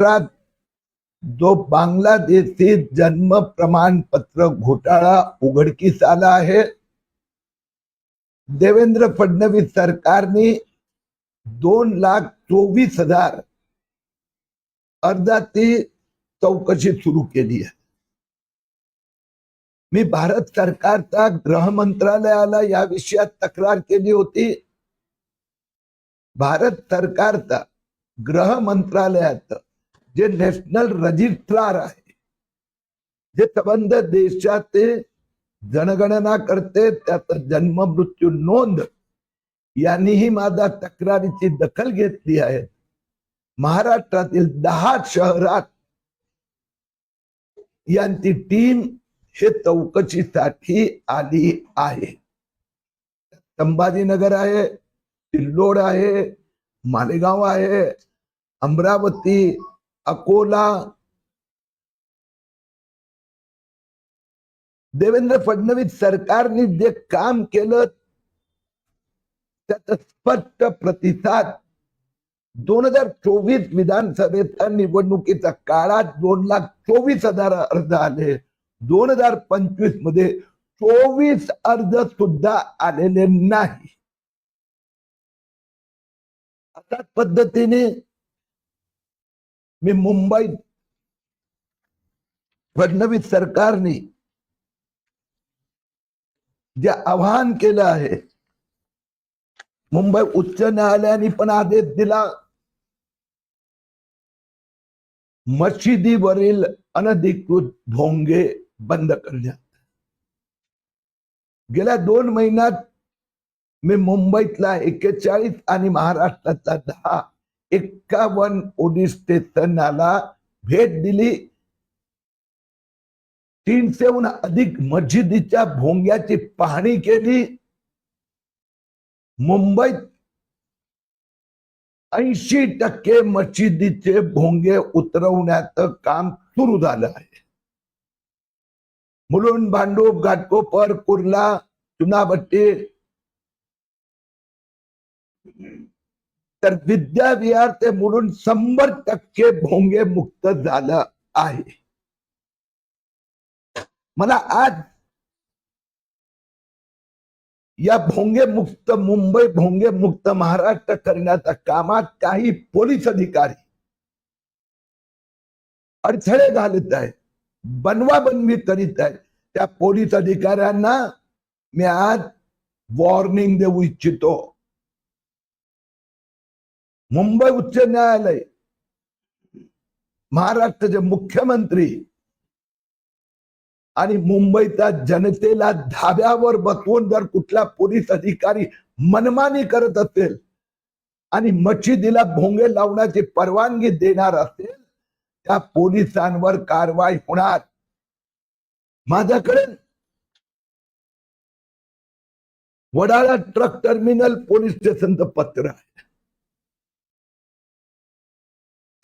महाराष्ट्रात जो बांगलादेशी जन्म प्रमाणपत्र घोटाळा उघडकीस आला आहे देवेंद्र फडणवीस सरकारने दोन लाख चोवीस हजार अर्जाची चौकशी सुरू केली आहे. मी भारत सरकारचा गृह मंत्रालयाला या विषयात तक्रार केली होती. भारत सरकारचा गृह मंत्रालयाचं जे नॅशनल रजिस्ट्रार आहे जे संबंध देशाचे जनगणना करते त्याचा जन्म मृत्यू नोंद यांनीही माझ्या तक्रारीची दखल घेतली आहे. महाराष्ट्रातील दहा शहरात यांची टीम हे चौकशीसाठी आली आहे. संभाजीनगर आहे सिल्लोड आहे मालेगाव आहे अमरावती अकोला देवेंद्र फडणवीस सरकारने जे काम केलं त्याचा स्पष्ट प्रतिसाद. दोन हजार चोवीस विधानसभेच्या निवडणुकीच्या काळात दोन लाख चोवीस हजार अर्ज आले. दोन हजार पंचवीसमध्ये चोवीस अर्ज सुद्धा आलेले नाही. अशाच पद्धतीने मी मुंबईत फडणवीस सरकारने जे आवाहन केलं आहे मुंबई उच्च न्यायालयाने पण आदेश दिला. मशिदीवरील अनधिकृत भोंगे बंद करण्यात. गेल्या दोन महिन्यात मी मुंबईतला एक्केचाळीस आणि महाराष्ट्रातला दहा एक्कावन्न पोलीस स्टेशनला भेट दिली. तीनशेहून अधिक मस्जिदीच्या भोंग्याची पाहणी केली. मुंबईत ऐंशी टक्के मशिदीचे भोंगे उतरवण्याचं काम सुरू झालं आहे. मुलुंड भांडूप घाटकोपर कुर्ला चुनाभट्टी तर विद्याविहार ते मुलुंड शंभर टक्के भोंगे मुक्त झालं आहे. मला आज या भोंगे मुक्त मुंबई भोंगे मुक्त महाराष्ट्र करण्याच्या कामात काही पोलीस अधिकारी अडथळे घालत आहेत बनवा बनवी करीत आहेत. त्या पोलीस अधिकाऱ्यांना मी आज वॉर्निंग देऊ इच्छितो. मुंबई उच्च न्यायालय महाराष्ट्राचे मुख्यमंत्री आणि मुंबईच्या जनतेला धाब्यावर बसवून जर कुठला पोलीस अधिकारी मनमानी करत असेल आणि मशिदीला भोंगे लावण्याची परवानगी देणार असेल त्या पोलिसांवर कारवाई होणार. माझ्याकडे वडाळा ट्रक टर्मिनल पोलीस स्टेशनचं पत्र आहे.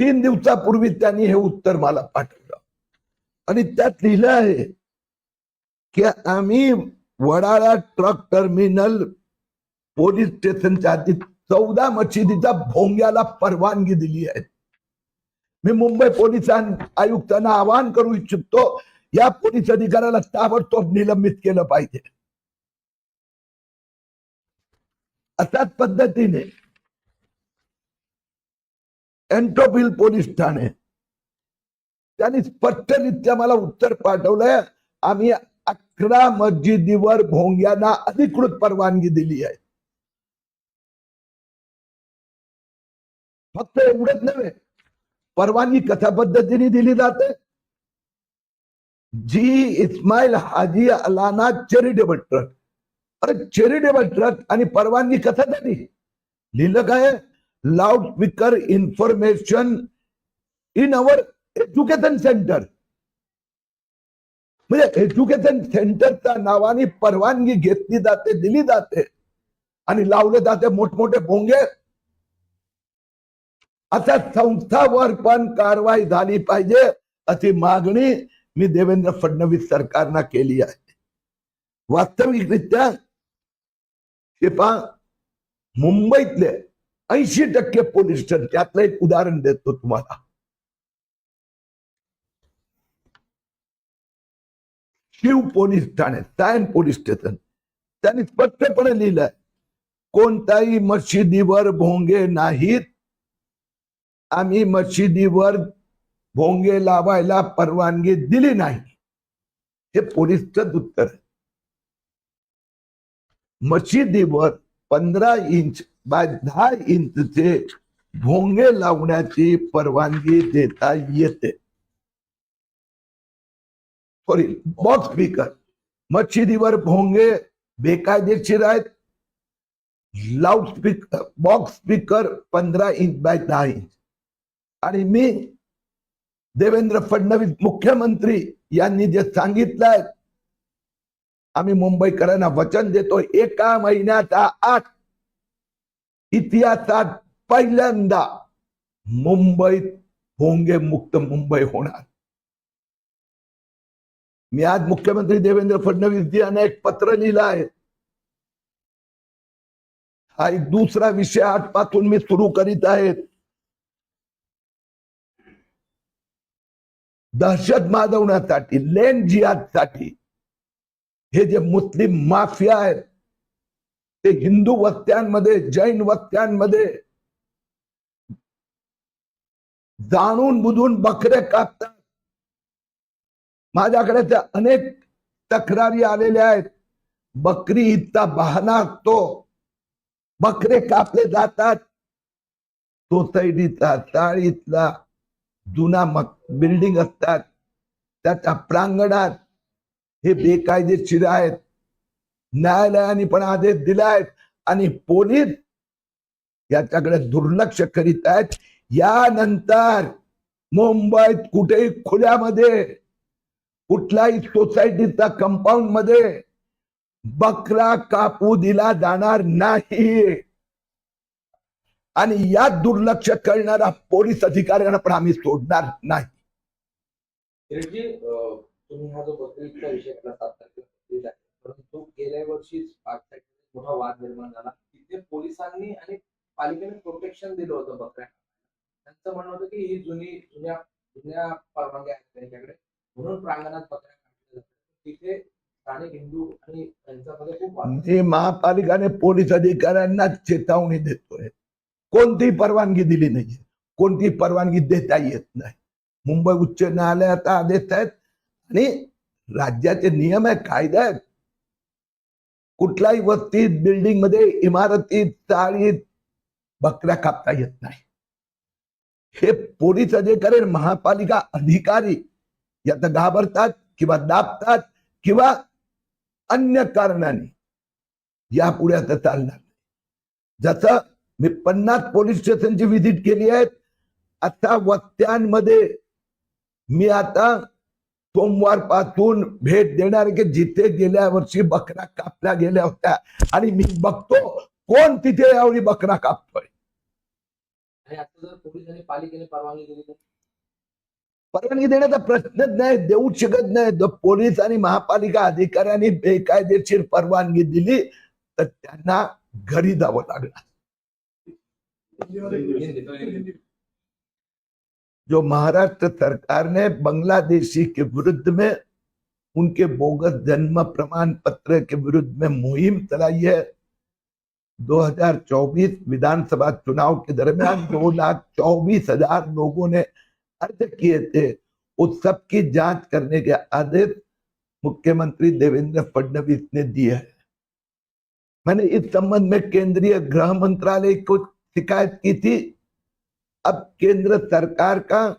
तीन दिवसापूर्वी त्यांनी हे उत्तर मला पाठवलं. आणि त्यात लिहिलं आहे की आम्ही वडाळा ट्रक टर्मिनल पोलीस स्टेशनच्या आधी चौदा मशिदीच्या भोंग्याला परवानगी दिली आहे. मी मुंबई पोलिसां आयुक्तांना आवाहन करू इच्छितो या पोलीस अधिकाऱ्याला ताबडतोब निलंबित केलं पाहिजे. अशाच पद्धतीने एन्ट्रोफिल पोलीस ठाणे. त्यांनी स्पष्टरित्या मला उत्तर पाठवलंय. आम्ही अकरा मस्जिदीवर भोंग्यांना अधिकृत परवानगी दिली आहे. फक्त एवढंच नव्हे परवानगी कशा पद्धतीने दिली जाते. जी इस्माईल हाजी अलाना चॅरिटेबल ट्रस्ट. अरे चॅरिटेबल ट्रस्ट आणि परवानगी कशासाठी लिहिलं काय loud speaker information in our education centre म्हणजे एज्युकेशन सेंटरच्या नावाने परवानगी घेतली जाते दिली जाते. आणि लावले जाते मोठमोठे भोंगे आता संस्थावर पण कारवाई झाली पाहिजे अशी मागणी मी देवेंद्र फडणवीस सरकारनं केली आहे. वास्तविकरित्या हे पहा मुंबईतले ऐंशी टक्के पोलीस स्टेशन त्यातलं एक उदाहरण देतो तुम्हाला. शिव पोलीस ठाणे सायन पोलीस स्टेशन. त्यांनी स्पष्टपणे लिहिलंय कोणताही मशिदीवर भोंगे नाहीत. आम्ही मशिदीवर भोंगे लावायला परवानगी दिली नाही. हे पोलीसच उत्तर आहे. मशिदीवर पंधरा इंच बाय दहा इंचचे भोंगे लावण्याची परवानगी देता येते. सॉरी बॉक्स स्पीकर मशिदीवर भोंगे बेकायदेशीर आहेत. लाऊड स्पीकर बॉक्स स्पीकर पंधरा इंच बाय दहा इंच आणि मी देवेंद्र फडणवीस मुख्यमंत्री यांनी जे सांगितलंय आम्ही मुंबईकरांना वचन देतो एका महिन्याचा आठ इतिहासात पहिल्यांदा मुंबईत भोंगे मुक्त मुंबई होणार. मी आज मुख्यमंत्री देवेंद्र फडणवीस जी यांना एक पत्र लिहिलं आहे हा एक दुसरा विषय आजपासून मी सुरू करीत आहे. दहशत माजवण्यासाठी लेन जिहादसाठी हे जे मुस्लिम माफिया आहेत ते हिंदू वक्त्यांमध्ये जैन वक्त्यांमध्ये जाणून बुधून बकरे कापतात. माझ्याकडे त्या अनेक तक्रारी आलेल्या आहेत. बकरी ईदचा बहाणा असतो बकरे कापले जातात. सोसायटीचा चाळीतला जुना मक बिल्डिंग असतात. त्याच्या प्रांगणात हे बेकायदेशीर आहेत. न्यायालयाने पण आदेश दिलाय. आणि पोलीस याच्याकडे दुर्लक्ष करीत आहेत. यानंतर मुंबईत कुठेही खुल्यामध्ये कुठल्याही सोसायटीचा कंपाऊंडमध्ये बकरा कापू दिला जाणार नाही. आणि यात दुर्लक्ष करणारा पोलीस अधिकाऱ्यांना पण आम्ही सोडणार नाही. तुम्ही हा जो विषय परंतु गेल्या वर्षीच मोठा वाद निर्माण झाला. तिथे पोलिसांनी आणि पालिकेने प्रोटेक्शन दिलं होतं बकऱ्या त्यांचं म्हणणं होतं की ही जुनी जुन्या जुन्या परवानग्या आहेत त्यांच्याकडे. म्हणून प्रांगणात बकऱ्या जातात. तिथे स्थानिक हिंदू आणि त्यांच्यामध्ये खूप वाद महापालिकाने पोलीस अधिकाऱ्यांना चेतावणी देतोय कोणतीही परवानगी दिली नाहीये कोणतीही परवानगी देता येत नाही. मुंबई उच्च न्यायालयात आदेश आहेत आणि राज्याचे नियम आहे कायदे आहेत. कुठल्याही वस्तीत बिल्डिंगमध्ये इमारतीत चाळीत बकऱ्या कापता येत नाही हे पोलीस अधिकारी महापालिका अधिकारी यात घाबरतात किंवा दाबतात किंवा अन्य कारणाने यापुढे आता चालणार नाही. जसं मी पन्नास पोलीस स्टेशनची व्हिजिट केली आहे आता वस्त्यांमध्ये मी आता सोमवारपासून भेट देणार की जिथे गेल्या वर्षी बकरा कापल्या गेल्या होत्या. आणि मी बघतो कोण तिथे यावेळी बकरा कापतोय. आणि आता जर पोलीस आणि पालिकेने परवानगी दिली तर? परवानगी देण्याचा प्रश्नच नाही देऊ शकत नाही. जर पोलीस आणि महापालिका अधिकाऱ्यांनी बेकायदेशीर परवानगी दिली तर त्यांना घरी जावं लागणार. हिंदी. जो महाराष्ट्र सरकार ने बांग्लादेशी के विरुद्ध में उनके बोगस जन्म प्रमाण पत्र के विरुद्ध में मुहिम चलाई है। 2024 विधानसभा चुनाव के दरमियान दो लाख चौबीस हज़ार लोगों ने अर्ज़ किए थे। उस सब की जाँच करने के आदेश मुख्यमंत्री देवेंद्र फडणवीस ने दिए हैं। मैंने इस संबंध में केंद्रीय गृह मंत्रालय को शिकायत की थी अब केंद्र सरकार का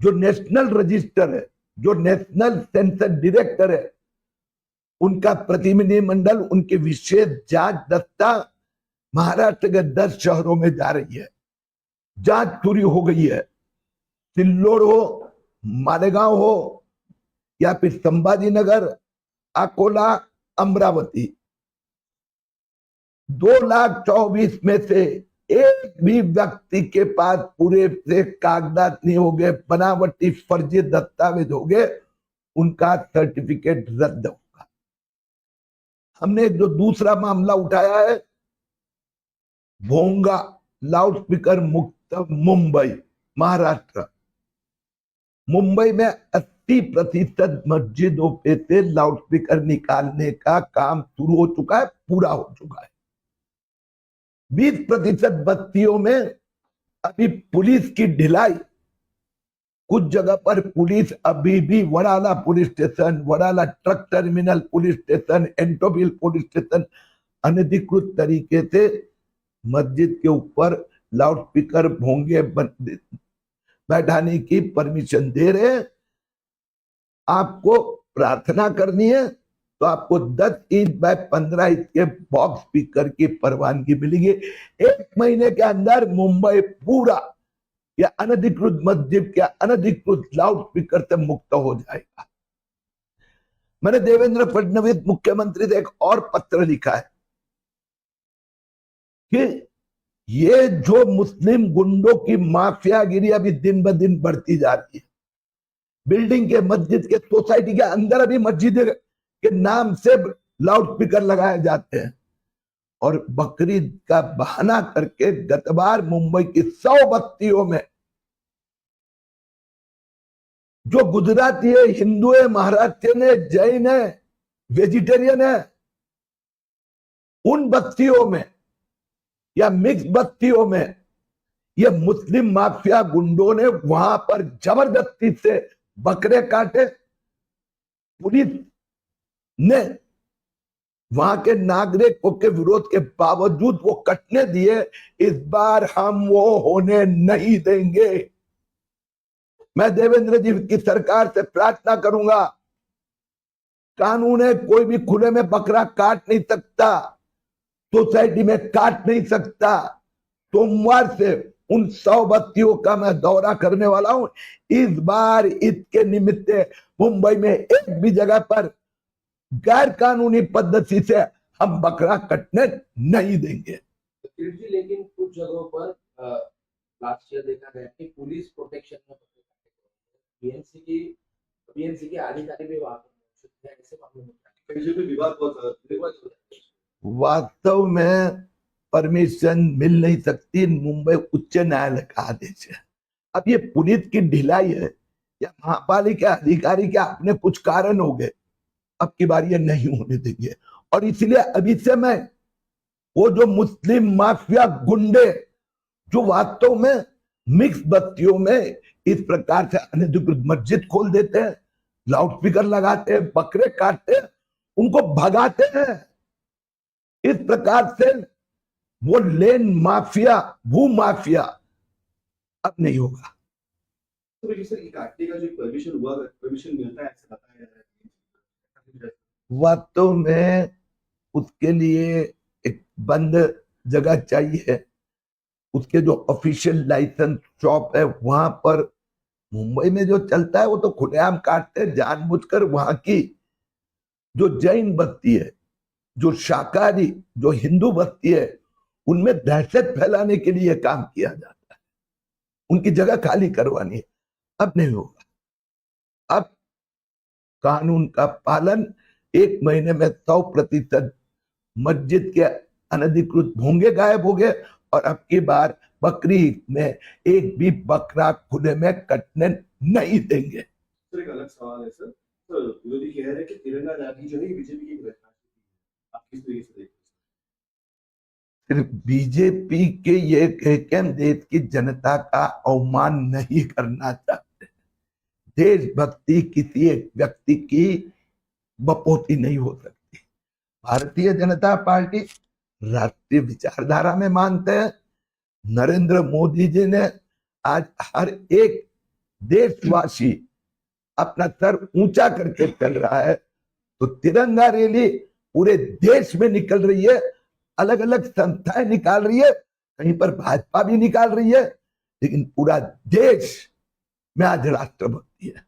जो नेशनल रजिस्टर है, जो नेशनल सेंसर डायरेक्टर है, उनका प्रतिनिधिमंडल उनके विशेष जाँच दस्ता महाराष्ट्र के दस शहरों में जा रही है। जाँच पूरी हो गई है। सिल्लोड हो, मालेगांव हो, या फिर संभाजी नगर, अकोला, अमरावती। दो लाख चौबीस में से एक भी व्यक्ति के पास पूरे से कागजात नहीं हो गए बनावटी फर्जी दस्तावेज़ हो गए उनका सर्टिफिकेट रद्द होगा। हमने जो दूसरा मामला उठाया है, भोंगा, लाउडस्पीकर मुक्त मुंबई, महाराष्ट्र। मुंबई में 80 अस्सी प्रतिशत मस्जिदों पे से लाउडस्पीकर निकालने का काम शुरू हो चुका है, पूरा हो चुका है। बीस प्रतिशत बस्तियों में अभी पुलिस की ढिलाई। कुछ जगह पर पुलिस अभी भी Wadala police station Wadala truck terminal police station, Antop Hill police station अनधिकृत तरीके से मस्जिद के ऊपर लाउडस्पीकर भोंगे बैठाने की परमिशन दे रहे आपको प्रार्थना करनी है तो आपको 10 इंच बाय 15 इंच के बॉक्स स्पीकर की परवानगी मिलेगी। एक महीने के अंदर मुंबई पूरा या अनधिकृत मस्जिद या अनधिकृत लाउड स्पीकर से मुक्त हो जाएगा। मैंने देवेंद्र फडणवीस, मुख्यमंत्री से एक और पत्र लिखा है कि ये जो मुस्लिम गुंडों की माफियागिरी अभी दिन ब दिन बढ़ती जा रही है। बिल्डिंग के, मस्जिद के, सोसाइटी के अंदर अभी मस्जिद के नाम से लाउड स्पीकर लगाए जाते हैं। और बकरीद का बहाना करके गत बार मुंबई की सौ बस्तियों में, जो गुजराती है, हिंदू है, महाराष्ट्र है, जैन है, वेजिटेरियन है, उन बस्तियों में या मिक्स बस्तियों में ये मुस्लिम माफिया गुंडों ने वहाँ पर ज़बरदस्ती से बकरे काटे, पुलिस ने वहाँ के नागरिकों के विरोध के बावजूद वो कटने दिए, इस बार हम वो होने नहीं देंगे। मैं देवेंद्र जी की सरकार से प्रार्थना करूँगा, कानून है कोई भी खुले में बकरा काट नहीं सकता, सोसाइटी में काट नहीं सकता। सोमवार से उन सौ बत्तियों का मैं दौरा करने वाला हूँ। इस बार इसके निमित्त मुंबई में एक भी जगह पर गैर कानूनी पद्धति से हम बकरा कटने नहीं देंगे। लेकिन कुछ जगहों पर लास्ट ईयर देखा गया कि पुलिस प्रोटेक्शन में बीएनसी की बीएनसी के अधिकारी भी वहाँ। वास्तव में परमिशन मिल नहीं सकती मुंबई उच्च न्यायालय का आदेश है। अब ये पुलिस की ढिलाई है या महापालिका अधिकारी के अपने कुछ कारण हो गए अब की बार ये नहीं होने देंगे। और इसलिए अभी से मैं, वो जो मुस्लिम माफिया गुंडे, जो वास्तव में मिक्स बस्तियों में इस प्रकार से अनधिकृत मस्जिद खोल देते हैं, लाउडस्पीकर लगाते हैं, बकरे काटते हैं, उनको भगाते हैं, इस प्रकार से वो लेन माफिया, भू माफिया अब नहीं होगा। तो सर, ये काटने का जो परमिशन हुआ परमिशन मिलता है, ऐसा बताया जा रहा है। वास्तव में उसके लिए एक बंद जगह चाहिए। उसके जो ऑफिशियल लाइसेंस शॉप है, वहाँ पर मुंबई में जो चलता है, वो तो खुलेआम काटते जानबूझकर वहाँ की जो जैन बस्ती है, जो शाकाहारी, जो हिंदू बस्ती है, उनमें दहशत फैलाने के लिए काम किया जाता है। उनकी जगह खाली करवानी है। अब नहीं होगा। अब कानून का पालन एक महीने में सौ प्रतिशत मस्जिद के अनधिकृत भोंगे गायब हो गए और अब की बार बकरी में एक भी बकरा खुले में कटने नहीं देंगे। सर एक अलग सवाल है सर। विरोधी कह रहे हैं कि तिरंगा रैली जो है बीजेपी की आप किस तरीके से देखते सिर्फ़ बीजेपी के ये कह के देश की जनता का अवमान नहीं करना चाहते। देशभक्ति किसी एक व्यक्ति की बपोती नहीं हो सकती। भारतीय जनता पार्टी राष्ट्रीय विचारधारा में मानते हैं। नरेंद्र मोदी जी ने आज हर एक देशवासी अपना सर ऊँचा करके चल रहा है। तो तिरंगा रैली पूरे देश में निकल रही है अलग अलग संस्थाएँ निकाल रही है, कहीं पर भाजपा भी निकाल रही है, लेकिन पूरा देश में आज राष्ट्रभक्ति है।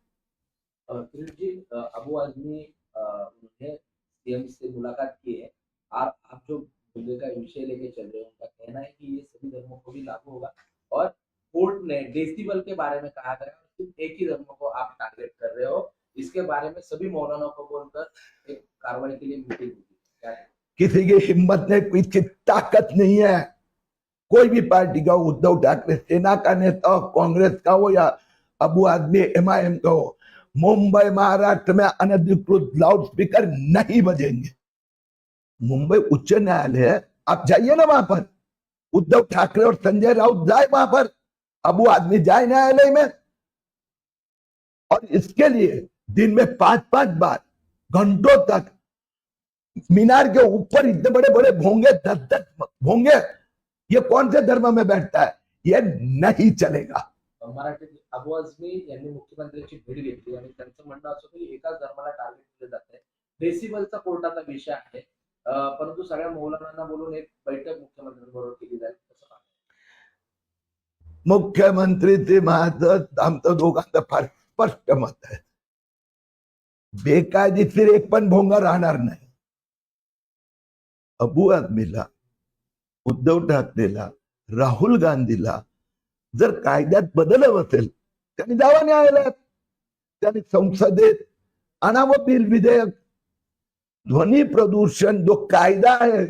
अबू आजमी उन्होंने सीएम से मुलाकात की है। आप आप जो मुद्दे का विषय लेके चल रहे हो, उनका कहना है कि ये सभी धर्मों को भी लागू होगा और कोर्ट ने डेसिबल के बारे में कहा गया सिर्फ़ एक ही धर्म को आप टारगेट कर रहे हो। इसके बारे में सभी मौलाना को बोलकर एक कार्रवाई के लिए मीटिंग होगी किसी की हिम्मत नहीं, कोई ताकत नहीं है। कोई भी पार्टी का उद्धव ठाकरे, सेना का नेता कांग्रेस का हो या Abu Azmi, M I M का हो मुंबई महाराष्ट्र में अनधिकृत लाउड स्पीकर नहीं बजेंगे। मुंबई उच्च न्यायालय है, आप जाइए ना वहाँ पर। उद्धव ठाकरे और संजय राउत जाए वहाँ पर। अब वो आदमी जाए न्यायालय में। और इसके लिए दिन में पाँच पाँच बार, घंटों तक, मीनार के ऊपर इतने बड़े बड़े भोंगे दस दस भोंगे, ये कौन से धर्म में बैठता है? ये नहीं चलेगा। मराठी अबू आझमी यांनी मुख्यमंत्र्यांची भेट घेतली आणि त्यांचं म्हणणं असं की एकाच धर्माला टार्गेट केलं जात आहे. डेसिबलचा कोर्टाचा विषय आहे. परंतु सगळ्या मौलानांना बोलून एक बैठक मुख्यमंत्र्यांबरोबर केली जाईल मुख्यमंत्री ते माझं आमचं दोघांचं फार स्पष्ट मत आहे. बेकायदेशीर एक पण भोंगा राहणार नाही. अबू आदमीला उद्धव ठाकरेला राहुल गांधीला जर कायद्यात बदल असेल त्यांनी दावा न्यायालयात. त्यांनी संसदेत आणावं बिल विधेयक ध्वनी प्रदूषण जो कायदा आहे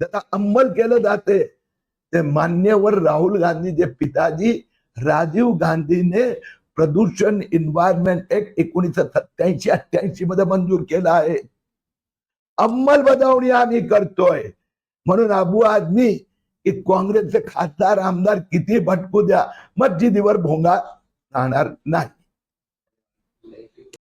त्याचा अंमल केलं जाते ते मान्यवर राहुल गांधी जे पिताजी राजीव गांधीने प्रदूषण एन्व्हायरमेंट ऍक्ट एकोणीसशे सत्याऐंशी अठ्ठ्याऐंशी मध्ये मंजूर केला आहे. अंमलबजावणी आम्ही करतोय. म्हणून अबू आदमी की काँग्रेसचे खासदार आमदार किती भटकू द्या. मस्जिदीवर भोंगा राहणार नाही.